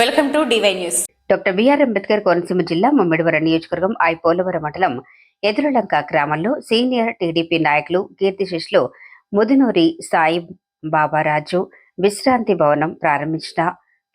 Welcome to DY news. Doctor BR Ambedkar Konaseema జిల్లా ముమ్మిడివరం నియోజకవర్గం I Polavaram మండలం ఎదురులంక గ్రామంలో సీనియర్ టీడీపీ నాయకులు కీర్తిశిష్లు ముదునూరి సాయి బాబారాజు విశ్రాంతి భవనం ప్రారంభించిన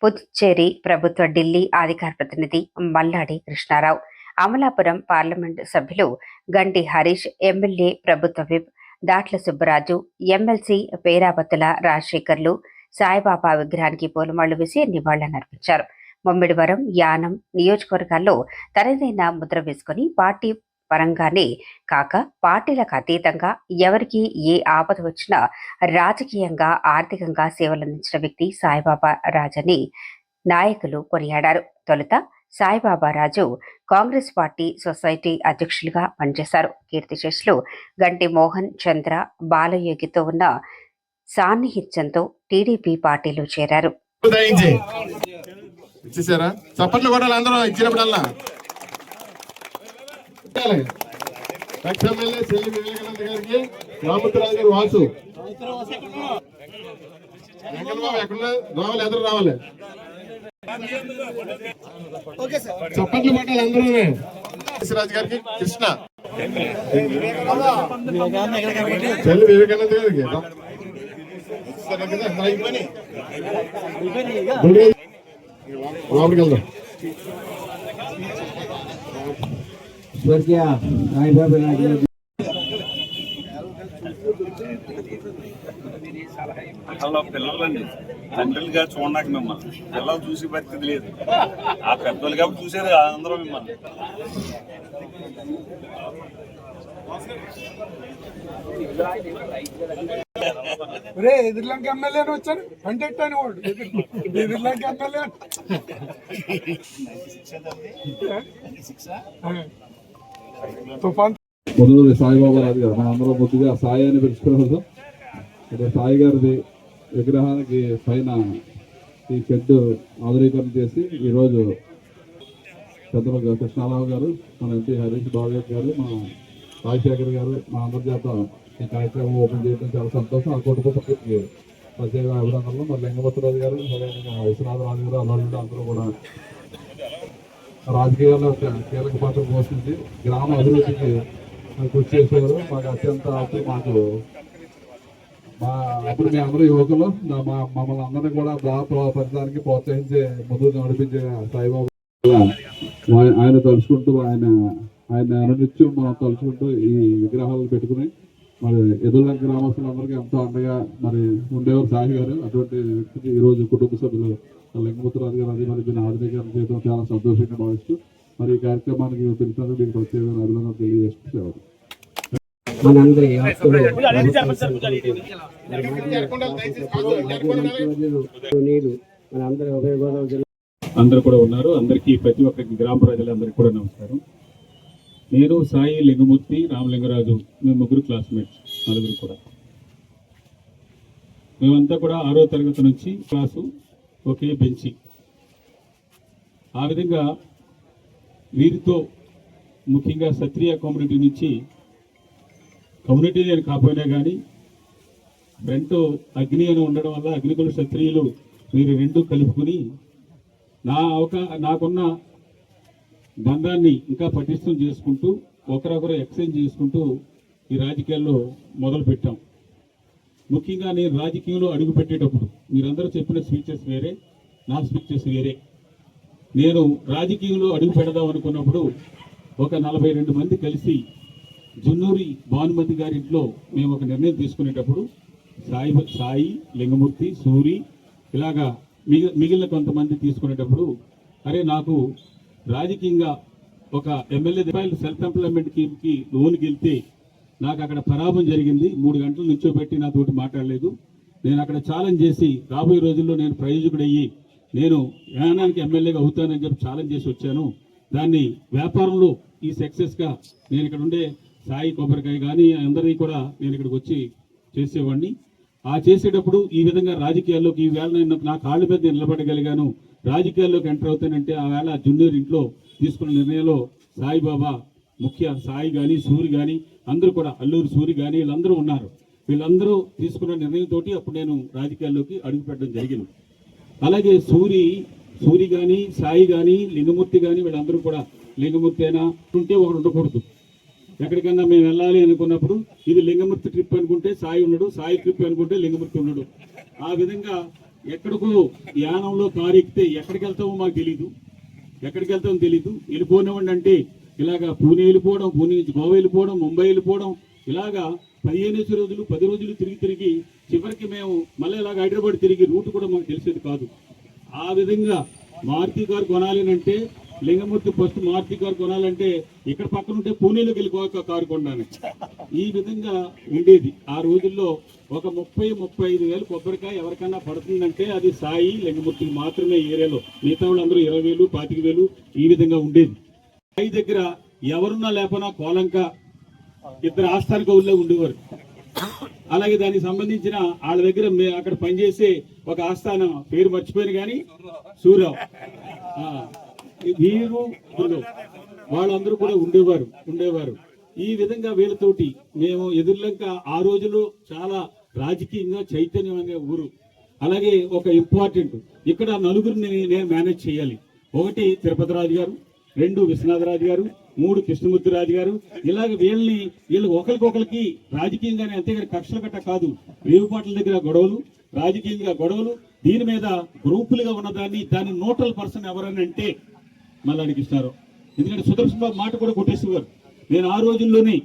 పుదుచ్చేరి ప్రభుత్వ ఢిల్లీ అధికార ప్రతినిధి మల్లాడి కృష్ణారావు అమలాపురం పార్లమెంట్ సభ్యులు గంటి హరీష్ ఎమ్మెల్యే ప్రభుత్వ విప్ దాట్ల సుబ్బరాజు ఎమ్మెల్సీ పేరాబత్తుల రాజశేఖర్లు సాయిబాబా విగ్రహానికి పూలమాళ్ళు వేసి నివాళులర్పించారు ముమ్మిడివరం యానం నియోజకవర్గాల్లో తనదైన ముద్ర వేసుకుని పార్టీ పరంగానే కాక పార్టీలకు అతీతంగా ఎవరికి ఏ ఆపద వచ్చినా రాజకీయంగా ఆర్థికంగా సేవలందించిన వ్యక్తి సాయిబాబా రాజని నాయకులు కొనియాడారు. తొలుత సాయిబాబా రాజు కాంగ్రెస్ పార్టీ సొసైటీ అధ్యక్షులుగా పనిచేశారు. కీర్తిశేషులు గంటి మోహన్ చంద్ర బాలయోగితో ఉన్న సాన్నిహిత్యంతో టీడీపీ పార్టీలో చేరారు. ఇచ్చేసారా? చప్పట్లు కొట్టాలి అందరూ ఇచ్చినప్పుడల్లా ఎమ్మెల్యే చెల్లి వివేకానంద గారికి గారు వాసు. ఎక్కడ రావాలి ఎదురు రావాలి. చప్పట్లు కొట్టాలి అందరూ. రాజు గారికి కృష్ణ. చెల్లి వివేకానంద గారికి ఇస్తారు కదా, మరి అయిపోయినాయి. గుడి- లోపలికి వెళ్దాం స్వర్గీయ సాయిబాబా నాయుడు అలా పిల్లలండి. తండ్రులుగా చూడడానికి మిమ్మల్ని. పిల్లలు చూసి పరిస్థితి లేదు. ఆ పెద్దలు కాబట్టి చూసేది కాదు అందరూ మిమ్మల్ని. రే ఎదుర్లంక ఎమ్మెల్యే అని వచ్చాను. అంటే అని వాడు. ఎదుర్లంక ఎమ్మెల్యే తుఫాన్ పొద్దునూరి సాయిబాబా రాజు గారు మన అందరం ముద్దుగా సాయి అని పిలుచుకున్నారు ఇక్కడ సాయి గారిది విగ్రహానికి పైన ఈ షెడ్ ఆధునీకరణ చేసి ఈరోజు పెద్దలు కృష్ణారావు గారు మన ఎంపీ హరీష్ బాబు గారు మన రాజశేఖర్ గారు మా అందరి చేత ఈ కార్యక్రమం ఓపెన్ చేయడం చాలా సంతోషం ఆ కుటుంబ సభ్యులకి ప్రత్యేక అభినందనలు మరి లింగమూర్తిరాజు గారు విశ్వనాథ రాజు గారు అలాంటి అందరూ కూడా రాజకీయాల్లో ఒక కీలక పాత్ర పోషించి గ్రామ అభివృద్ధికి కృషి చేసేవారు మాకు అత్యంత ఆప్తి మాకు మా అప్పుడు మీ అందరూ యువకులు మా మమ్మల్ని అందరినీ కూడా బాగా దాపడానికి ప్రోత్సహించే ముందు నడిపించే సాయిబాబు ఆయన- ఆయన తలుచుకుంటూ ఆయన ఆయన అనునిత్యం మనం తలుచుకుంటూ ఈ విగ్రహాలు పెట్టుకుని మరి ఎదురు గ్రామస్తులందరికీ ఎంతో అండగా మరి ఉండేవారు సాయి గారు అటువంటి వ్యక్తికి ఈరోజు కుటుంబ సభ్యులు లింగమూర్తిరాజు గారు అది మరి దీన్ని ఆధునీకరణ చేయడం చాలా సంతోషంగా భావిస్తూ మరి ఈ కార్యక్రమానికి పిలిచినందుకు మీకు ప్రత్యేకమైన అభినందనలు తెలియజేసుకుంటారు మనందరి అందరి కూడా ఉన్నారు అందరికీ ప్రతి ఒక్కరికి గ్రామ ప్రజలందరికీ కూడా నమస్కారం నేను సాయి లింగమూర్తి రామలింగరాజు మేము ముగ్గురు క్లాస్మేట్స్ నలుగురు కూడా. మేమంతా కూడా ఆరో తరగతి నుంచి క్లాసు ఒకే బెంచి. ఆ విధంగా వీరితో ముఖ్యంగా సత్రియ కమ్యూనిటీ నుంచి కమ్యూనిటీ నేను కాకపోయినా కానీ ఫ్రంట్ అగ్ని అని ఉండడం వల్ల అగ్నికుల క్షత్రియులు మీరు రెండు కలుపుకుని నా అవకా నాకున్న బంధాన్ని ఇంకా పటిష్టం చేసుకుంటూ ఒకరొకరు ఎక్స్చేంజ్ చేసుకుంటూ ఈ రాజకీయాల్లో మొదలుపెట్టాం ముఖ్యంగా నేను రాజకీయంలో అడుగు పెట్టేటప్పుడు మీరందరూ చెప్పిన స్పీచెస్ వేరే నా స్పీచెస్ వేరే. నేను రాజకీయంలో అడుగు పెడదాం అనుకున్నప్పుడు ఒక నలభై రెండు మంది కలిసి జున్నూరి భానుమతి గారి ఇంట్లో మేము ఒక నిర్ణయం తీసుకునేటప్పుడు సాయి సాయి లింగమూర్తి సూరి ఇలాగా మిగిలిన కొంతమంది తీసుకునేటప్పుడు అరే నాకు రాజకీయంగా ఒక ఎమ్మెల్యే రూపాయలు సెల్ఫ్ ఎంప్లాయ్మెంట్కి లోన్కి వెళ్తే నాకు అక్కడ పరాభం జరిగింది. మూడు గంటలు నిల్చోబెట్టి నాతోటి మాట్లాడలేదు. నేను అక్కడ ఛాలెంజ్ చేసి రాబోయే రోజుల్లో నేను ప్రయోజకుడయ్యి నేను యానానికి ఎమ్మెల్యేగా అవుతానని చెప్పి ఛాలెంజ్ చేసి వచ్చాను. దాన్ని వ్యాపారంలో ఈ సక్సెస్గా నేను ఇక్కడ ఉండే సాయి కొబ్బరికాయ కానీ అందరినీ కూడా నేను ఇక్కడికి వచ్చి చేసేవాడిని. ఆ చేసేటప్పుడు ఈ విధంగా రాజకీయాల్లోకి ఈ వేళ నేను నా కాళ్ళ మీద నిలబడగలిగాను. రాజకీయాల్లోకి ఎంటర్ అవుతానంటే ఆ వేళ జున్నూరు ఇంట్లో తీసుకున్న నిర్ణయంలో సాయిబాబా ముఖ్య సాయి కానీ సూరి కానీ అందరూ కూడా అల్లూరు సూరి కానీ వీళ్ళందరూ ఉన్నారు. వీళ్ళందరూ తీసుకున్న నిర్ణయంతో అప్పుడు నేను రాజకీయాల్లోకి అడుగుపెట్టడం జరిగింది. అలాగే సూరి సూరి కానీ సాయి కానీ లింగమూర్తి కానీ వీళ్ళందరూ కూడా లింగమూర్తి అయినా ఉంటే ఒకడు ఉండకూడదు. ఎక్కడికైనా మేము వెళ్ళాలి అనుకున్నప్పుడు ఇది లింగమూర్తి ట్రిప్ అనుకుంటే సాయి ఉండడు సాయి ట్రిప్ అనుకుంటే లింగమూర్తి ఉండడు. ఆ విధంగా ఎక్కడికో యానంలో కారు ఎక్కితే ఎక్కడికి వెళ్తామో మాకు తెలీదు. ఎక్కడికి వెళ్తామో తెలీదు. వెళ్ళిపోనివ్వండి అంటే ఇలాగా పూణే వెళ్ళిపోవడం పూణే నుంచి గోవా వెళ్ళిపోవడం ముంబై వెళ్ళిపోవడం ఇలాగా పదిహేను రోజులు పది రోజులు తిరిగి తిరిగి చివరికి మేము మళ్ళీ ఇలాగ హైదరాబాద్ తిరిగి రూట్ కూడా మాకు తెలిసేది కాదు. ఆ విధంగా మారుతి కారు కొనాలి అంటే లింగమూర్తి ఫస్ట్ మారుతి కారు కొనాలంటే ఇక్కడ పక్కన ఉంటే పూణేలోకి వెళ్ళిపోక కారు కొన్నాను ఈ విధంగా ఉండేది. ఆ రోజుల్లో ఒక ముప్పై ముప్పై ఐదు వేలు కొబ్బరికాయ ఎవరికన్నా పడుతుందంటే అది సాయి లింగమూర్తికి మాత్రమే ఏరియాలో. మిగతా వాళ్ళందరూ ఇరవై వేలు పాతిక వేలు ఈ విధంగా ఉండేది. సాయి దగ్గర ఎవరున్నా లేపనా కోలంక ఇద్దరు ఆస్థాన ఊళ్ళో ఉండేవారు. అలాగే దానికి సంబంధించిన వాళ్ళ దగ్గర అక్కడ పనిచేసే ఒక ఆస్థానం పేరు మర్చిపోయాను కానీ సూరావు వీరు వాళ్ళందరూ కూడా ఉండేవారు ఉండేవారు. ఈ విధంగా వీళ్ళతోటి మేము ఎదుర్లంక ఆ రోజుల్లో చాలా రాజకీయంగా చైతన్యమైన ఊరు. అలాగే ఒక ఇంపార్టెంట్ ఇక్కడ నలుగురిని నేను మేనేజ్ చేయాలి. ఒకటి తిరుపతి రాజు గారు రెండు విశ్వనాథరాజు గారు మూడు కృష్ణమూర్తి రాజు గారు. ఇలాగ వీళ్ళని వీళ్ళు ఒకరికొకరికి రాజకీయంగానే అంతేగాని కక్షలు గట్ట కాదు. రేవుపాట్ల దగ్గర గొడవలు రాజకీయంగా గొడవలు దీని మీద గ్రూపులుగా ఉన్నదాన్ని దాని నోటల్ పర్సన్ ఎవరని అంటే మళ్ళీ అడిగిస్తారు ఎందుకంటే సుదర్శన్ బాబు మాట కూడా కొట్టేసేవారు. నేను ఆ రోజుల్లోనే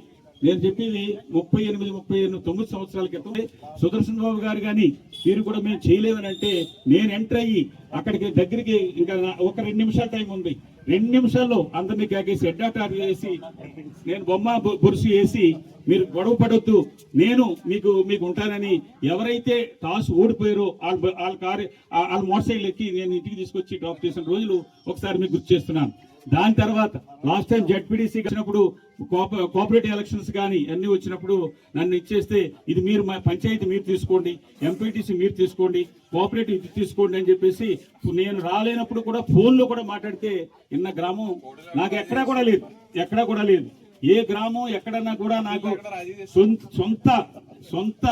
నేను చెప్పేది ముప్పై ఎనిమిది ముప్పై ఎనిమిది తొమ్మిది సంవత్సరాల క్రితం. సుదర్శన్ బాబు గారు కానీ మీరు కూడా మేము చేయలేమని అంటే నేను ఎంటర్ అయ్యి అక్కడికి దగ్గరికి ఇంకా ఒక రెండు నిమిషాల టైం ఉంది. రెండు నిమిషాల్లో అందరినీ కాకేసి ఎడ్డాటారు చేసి నేను బొమ్మ బొ- బొరుసు వేసి మీరు గొడవ పడొద్దు. నేను మీకు మీకు ఉంటానని ఎవరైతే టాస్ ఓడిపోయారో వాళ్ళ వాళ్ళ కారు వాళ్ళ మోటార్ సైకిల్ ఎక్కి నేను ఇంటికి తీసుకొచ్చి డ్రాప్ చేసిన రోజులు ఒకసారి మీకు గుర్తు చేస్తున్నాను. దాని తర్వాత లాస్ట్ టైం జడ్పీడీసీ వచ్చినప్పుడు కోప- కోఆపరేటివ్ ఎలక్షన్స్ కానీ అన్ని వచ్చినప్పుడు నన్ను ఇచ్చేస్తే ఇది మీరు మా పంచాయతీ మీరు తీసుకోండి ఎంపీటీసీ మీరు తీసుకోండి కోఆపరేటివ్ ఇది తీసుకోండి అని చెప్పేసి నేను రాలేనప్పుడు కూడా ఫోన్లో కూడా మాట్లాడితే ఇన్న గ్రామం నాకు ఎక్కడా కూడా లేదు ఎక్కడా కూడా లేదు. ఏ గ్రామం ఎక్కడన్నా కూడా నాకు సొంత సొంత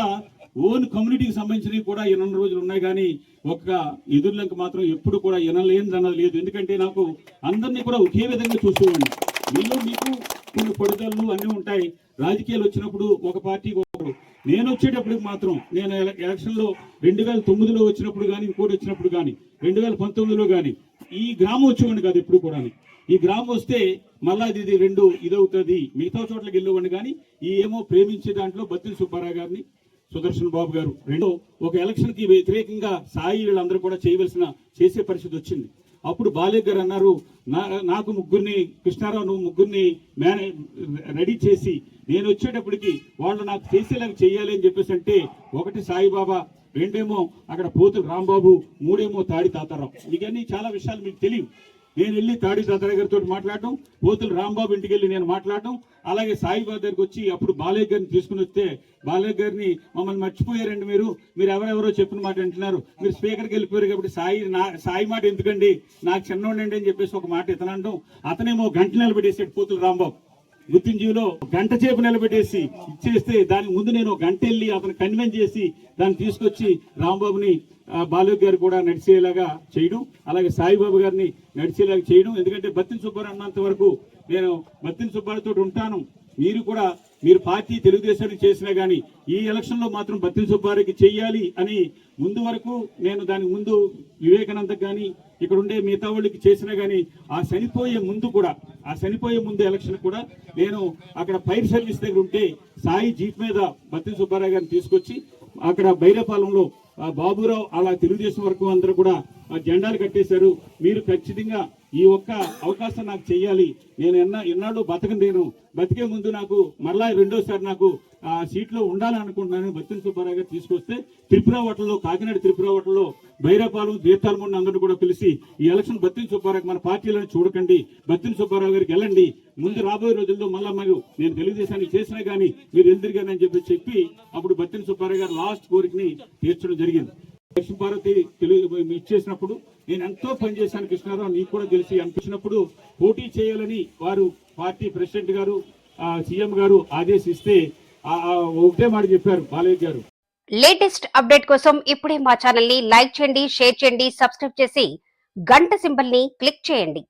ఓన్ కమ్యూనిటీకి సంబంధించినవి కూడా ఎన్నో రోజులు ఉన్నాయి కానీ ఒక్క ఎదుర్లకు మాత్రం ఎప్పుడు కూడా ఎనలేనిది అన్నది లేదు. ఎందుకంటే నాకు అందరినీ కూడా ఒకే విధంగా చూసేవాడిని మీలో మీకు కొన్ని పొడిదళ్ళు అన్నీ ఉంటాయి. రాజకీయాలు వచ్చినప్పుడు ఒక పార్టీకి ఒకరు. నేను వచ్చేటప్పటికి మాత్రం నేను ఎలక్షన్లో రెండు వేల తొమ్మిదిలో వచ్చినప్పుడు కానీ ఇంకోటి వచ్చినప్పుడు కానీ రెండు వేల పంతొమ్మిదిలో కానీ ఈ గ్రామం వచ్చేవాడిని కాదు ఎప్పుడు కూడా ఈ గ్రామం వస్తే మళ్ళా ఇది ఇది రెండు ఇదవుతుంది. మిగతా చోట్లకి వెళ్ళేవాడిని కానీ ఈ ఏమో ప్రేమించే దాంట్లో బత్తిన సుబ్బారావు గారిని సుదర్శన్ బాబు గారు. రెండో ఒక ఎలక్షన్కి వ్యతిరేకంగా సాయి వీళ్ళందరూ కూడా చేయవలసిన చేసే పరిస్థితి వచ్చింది. అప్పుడు బాలయ్య గారు అన్నారు "నా- నాకు ముగ్గురిని కృష్ణారావు నువ్వు ముగ్గురిని మేనే రెడీ చేసి నేను వచ్చేటప్పటికి వాళ్ళు నాకు చేసేలాగా చేయాలి అని చెప్పేసి అంటే ఒకటి సాయిబాబా రెండేమో అక్కడ పోతులు రాంబాబు మూడేమో తాడి తాతారావు. ఇవన్నీ చాలా విషయాలు మీకు తెలియవు. నేను వెళ్ళి తాడి తాతయ్య గారితో మాట్లాడటం పోతులు రాంబాబు ఇంటికి వెళ్ళి నేను మాట్లాడటం అలాగే సాయిబాబు దగ్గరికి వచ్చి అప్పుడు బాలయ్య గారిని తీసుకుని వస్తే బాలయ్య గారిని మమ్మల్ని మర్చిపోయారండి మీరు. మీరు ఎవరెవరో చెప్పిన మాట అంటున్నారు మీరు స్పీకర్కి వెళ్ళిపోయారు కాబట్టి సాయి నా సాయి మాట ఎందుకండి? నాకు చిన్నోడండి అని చెప్పేసి ఒక మాట ఇతనంటాం అతనేమో గంట నిలబెట్టేసాడు పోతులు రాంబాబు. గుర్తింజీలో గంట చేపు నిలబెట్టేసి ఇచ్చేస్తే దానికి ముందు నేను గంట వెళ్ళి అతను కన్వెన్స్ చేసి దాన్ని తీసుకొచ్చి రాంబాబుని బాలు గారు కూడా నడిచేలాగా చేయడం అలాగే సాయిబాబు గారిని నడిచేలాగా చేయడం. ఎందుకంటే బత్తిన సుబ్బారావు అన్నంత వరకు నేను బత్తిన సుబ్బారావుతో ఉంటాను. మీరు కూడా మీరు పార్టీ తెలుగుదేశానికి చేసినా కానీ ఈ ఎలక్షన్లో మాత్రం బత్తిన సుబ్బారావుకి చెయ్యాలి అని ముందు వరకు నేను దానికి ముందు వివేకానంద కానీ ఇక్కడ ఉండే మిగతా వాళ్ళకి చేసినా కానీ ఆ చనిపోయే ముందు కూడా ఆ చనిపోయే ముందు ఎలక్షన్ కూడా నేను అక్కడ ఫైర్ సర్వీస్ దగ్గర ఉంటే సాయి జీప్ మీద బత్తిన సుబ్బారావు గారిని తీసుకొచ్చి అక్కడ బైరపాలెంలో బాబురావు అలా తెలుగుదేశం వరకు అందరూ కూడా జెండాలు కట్టేశారు. మీరు ఖచ్చితంగా ఈ ఒక్క అవకాశం నాకు చెయ్యాలి నేను ఎన్న ఎన్నాళ్ళు బతకను నేను. బతికే ముందు నాకు మరలా రెండోసారి నాకు ఆ సీట్లో ఉండాలనుకుంటున్నాను అనుకుంటున్నాను సుబ్బారావు గారు తీసుకొస్తే త్రిపుర ఓటల్లో కాకినాడ త్రిపుర ఓటల్లో బైరాపాలెం తీర్థాలమున్న అందరూ కూడా పిలిచి ఈ ఎలక్షన్ బత్తిన సుబ్బారావు మన పార్టీలను చూడకండి. బత్తిన సుబ్బారావు గారికి వెళ్ళండి. ముందు రాబోయే రోజుల్లో మళ్ళా మీరు నేను తెలుగుదేశానికి చేసినా కానీ మీరు ఎందుకు కానీ అని చెప్పి చెప్పి అప్పుడు బత్తిన సుబ్బారావు గారు లాస్ట్ కోరికని తీర్చడం జరిగింది. లక్ష్మీపార్వతి తెలుగు ఇచ్చేసినప్పుడు నేను ఎంతో పనిచేశాను కృష్ణారావు నీకు కూడా తెలిసి అనిపించినప్పుడు పోటీ చేయాలని వారు పార్టీ ప్రెసిడెంట్ గారు ఆ, సీఎం గారు ఆదేశిస్తే ఆ, ఒకటే మాట చెప్పారు బాలయ్య గారు. లేటెస్ట్ అప్డేట్ కోసం ఇప్పుడే మా ఛానల్ని లైక్ చేయండి షేర్ చేయండి సబ్స్క్రైబ్ చేసి గంట సింబల్ని క్లిక్ చేయండి.